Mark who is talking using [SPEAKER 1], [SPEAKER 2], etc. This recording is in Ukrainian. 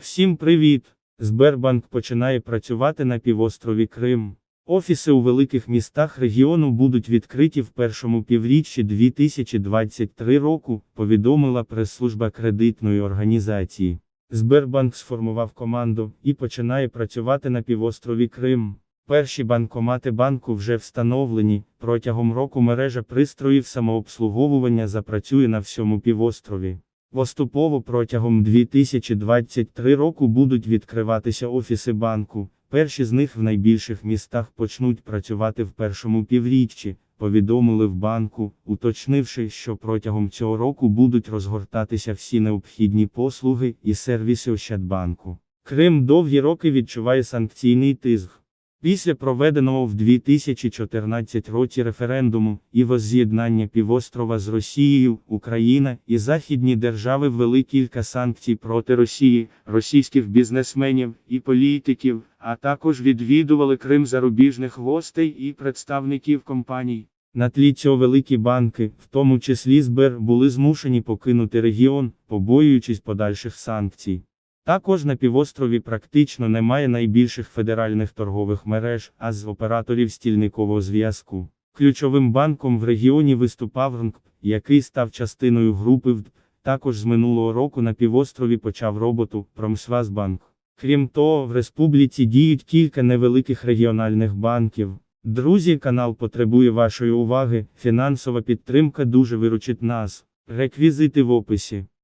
[SPEAKER 1] Всім привіт! Сбербанк починає працювати на півострові Крим. Офіси у великих містах регіону будуть відкриті в першому півріччі 2023 року, повідомила прес-служба кредитної організації. Сбербанк сформував команду і починає працювати на півострові Крим. Перші банкомати банку вже встановлені. Протягом року мережа пристроїв самообслуговування запрацює на всьому півострові. Поступово протягом 2023 року будуть відкриватися офіси банку. Перші з них в найбільших містах почнуть працювати в першому півріччі, повідомили в банку, уточнивши, що протягом цього року будуть розгортатися всі необхідні послуги і сервіси Ощадбанку. Крим довгі роки відчуває санкційний тиск. Після проведеного в 2014 році референдуму і возз'єднання півострова з Росією, Україна і західні держави ввели кілька санкцій проти Росії, російських бізнесменів і політиків, а також відвідували Крим зарубіжних гостей і представників компаній. На тлі цього великі банки, в тому числі Сбер, були змушені покинути регіон, побоюючись подальших санкцій. Також на півострові практично немає найбільших федеральних торгових мереж, а з операторів стільникового зв'язку. Ключовим банком в регіоні виступав РНК, який став частиною групи ВД. Також з минулого року на півострові почав роботу Промсвазбанк. Крім того, в республіці діють кілька невеликих регіональних банків. Друзі, канал потребує вашої уваги. Фінансова підтримка дуже виручить нас. Реквізити в описі.